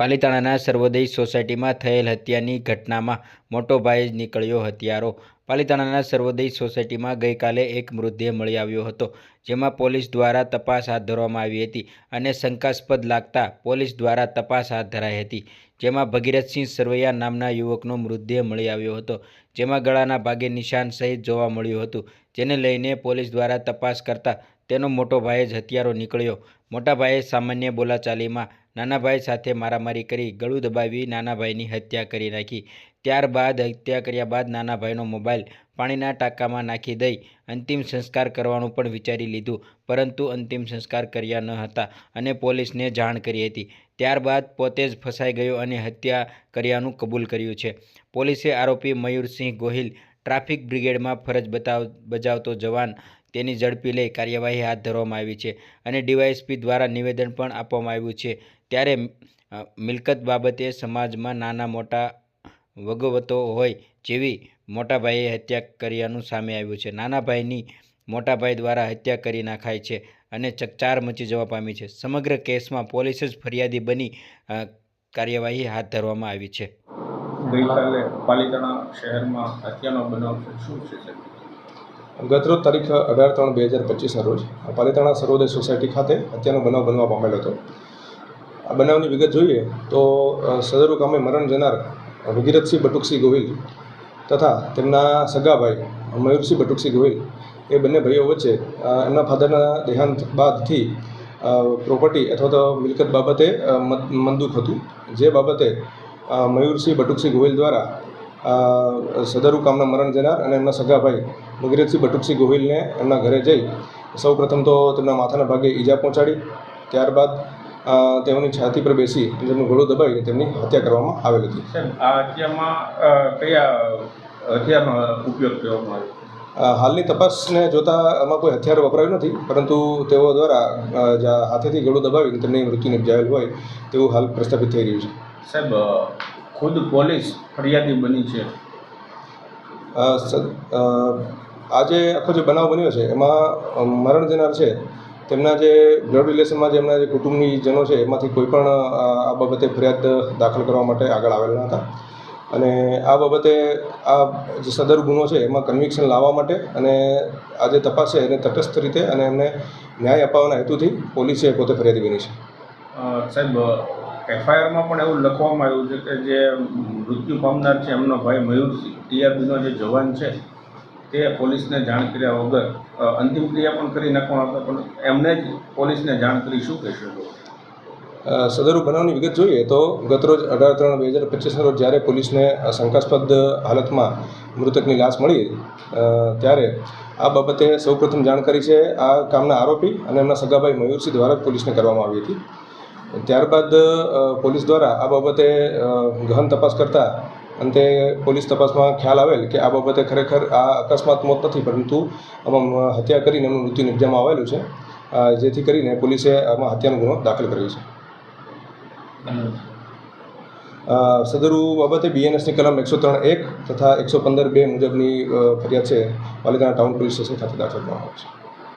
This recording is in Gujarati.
પાલિતાણાના સર્વોદય સોસાયટીમાં થયેલ હત્યાની ઘટનામાં મોટો ભાઈ જ નીકળ્યો હત્યારો. પાલિતાણાના સર્વોદય સોસાયટીમાં ગઈકાલે એક મૃતદેહ મળી આવ્યો હતો, જેમાં પોલીસ દ્વારા તપાસ હાથ ધરવામાં આવી હતી અને શંકાસ્પદ લાગતા પોલીસ દ્વારા તપાસ હાથ ધરાઈ હતી, જેમાં ભગીરથસિંહ સરવૈયા નામના યુવકનો મૃતદેહ મળી આવ્યો હતો, જેમાં ગળાના ભાગે નિશાન સહિત જોવા મળ્યું હતું, જેને લઈને પોલીસ દ્વારા તપાસ કરતા તેનો મોટો ભાઈ જ હત્યારો નીકળ્યો. મોટા ભાઈએ સામાન્ય બોલાચાલીમાં નાના ભાઈ સાથે મારામારી કરી, ગળું દબાવી નાના ભાઈની હત્યા કરી નાખી. ત્યારબાદ હત્યા કર્યા બાદ નાના ભાઈનો મોબાઈલ પાણીના ટાંકામાં નાખી દઈ અંતિમ સંસ્કાર કરવાનું પણ વિચારી લીધું. પરંતુ અંતિમ સંસ્કાર કર્યા ન હતા અને પોલીસને જાણ કરી હતી. ત્યારબાદ પોતે જ ફસાઈ ગયો અને હત્યા કર્યાનું કબૂલ કર્યું છે. પોલીસે આરોપી મયુરસિંહ ગોહિલ ટ્રાફિક બ્રિગેડમાં ફરજ બતાવ, બજાવતો જવાન તેની ઝડપી લઈ કાર્યવાહી હાથ ધરવામાં આવી છે અને ડીવાયએસપી દ્વારા નિવેદન પણ આપવામાં આવ્યું છે. ત્યારે મિલકત બાબતે સમાજમાં નાના મોટા વગવતો હોય જેવી મોટાભાઈએ હત્યા કર્યાનું સામે આવ્યું છે. નાના ભાઈની મોટાભાઈ દ્વારા હત્યા કરી નાખાય છે અને ચકચાર મચી જવા પામી છે. સમગ્ર કેસમાં પોલીસ જ ફરિયાદી બની કાર્યવાહી હાથ ધરવામાં આવી છે. ગઈકાલે પાલિતાણા શહેરમાં હત્યાનો બનાવ શું છે ગતરોજ તારીખ અઢાર ત્રણ બે હજાર પચીસના રોજ પાલિતાણા સર્વોદય સોસાયટી ખાતે હત્યાનો બનાવ બનવા પામેલો હતો. આ બનાવની વિગત જોઈએ તો સદરુ ગામે મરણ જનાર ભગીરથસિંહ બટુકસિંહ ગોહિલ તથા તેમના સગાભાઈ મયુરસિંહ બટુકસિંહ ગોહિલ એ બંને ભાઈઓ વચ્ચે એમના ફાધરના દેહાંત બાદથી પ્રોપર્ટી અથવા તો મિલકત બાબતે મનદુખ હતું. જે બાબતે મયુરસિંહ બટુકસિંહ ગોહિલ દ્વારા સદરુ કામના મરણ જનાર અને એમના સગાભાઈ ભગીરથસિંહ બટુકસિંહ ગોહિલને એમના ઘરે જઈ સૌ પ્રથમ તો તેમના માથાના ભાગે ઈજા પહોંચાડી. ત્યારબાદ અ, તેઓની છાતી પર બેસી તેમનું ગળું દબાવીને તેમની હત્યા કરવામાં આવેલ હતી. આ હત્યામાં કયા હથિયારનો ઉપયોગ કરવામાં આવ્યો? હાલની તપાસને જોતાં આમાં કોઈ હથિયાર વપરાયું નથી પરંતુ તેઓ દ્વારા હાથેથી ગળું દબાવીને તેમની મૃત્યુ નિપજાવેલ હોય તેવું હાલ પ્રસ્થાપિત થઈ રહ્યું છે. સાહેબ ખુદ પોલીસ ફરિયાદી બની છે. આજે આખો જે બનાવ બન્યો છે એમાં મરણ જનાર છે તેમના જે બ્લડ રિલેશનમાં જે એમના જે કુટુંબની જનો છે, એમાંથી કોઈ પણ આ બાબતે ફરિયાદ દાખલ કરવા માટે આગળ આવેલા હતા. અને આ બાબતે આ જે સદર ગુનો છે, એમાં કન્વિક્શન લાવવા માટે અને આ જે તપાસ છે, એને તટસ્થ રીતે અને એમને ન્યાય અપાવવાના હેતુથી પોલીસે પોતે ફરિયાદી બની છે. સાહેબ, એફઆઈઆરમાં પણ એવું લખવામાં આવ્યું છે કે જે મૃત્યુ પામનાર છે, એમનો ભાઈ મયુર ટીઆરપીનો જે જવાન છે તે પોલીસને જાણ કર્યા વગર અંતિમ ક્રિયા પણ કરી નાખવામાં આવે પણ એમને જ પોલીસને જાણ કરી શું કહેશો સદરુ બનાવની વિગત જોઈએ તો ગતરોજ અઢાર ત્રણ બે હજાર પચીસના રોજ જ્યારે પોલીસને શંકાસ્પદ હાલતમાં મૃતકની લાશ મળી ત્યારે આ બાબતે સૌપ્રથમ જાણકારી છે આ કામના આરોપી અને એમના સગાભાઈ મયુરસિંહ દ્વારા પોલીસને કરવામાં આવી હતી. ત્યારબાદ પોલીસ દ્વારા આ બાબતે ગહન તપાસ કરતા અંતે પોલીસ તપાસમાં ખ્યાલ આવેલ કે આ બાબતે ખરેખર આ અકસ્માત મોત નથી, પરંતુ આમાં હત્યા કરીને એમનું મૃત્યુ નિપજામાં આવેલું છે. જેથી કરીને પોલીસે આમાં હત્યાનો ગુનો દાખલ કર્યો છે. સદરુ બાબતે બીએનએસની કલમ એકસો ત્રણ એક તથા એકસો પંદર બે મુજબની ફરિયાદ છે. પાલિતાણા ટાઉન પોલીસ સ્ટેશન ખાતે દાખલ કરવામાં આવી છે.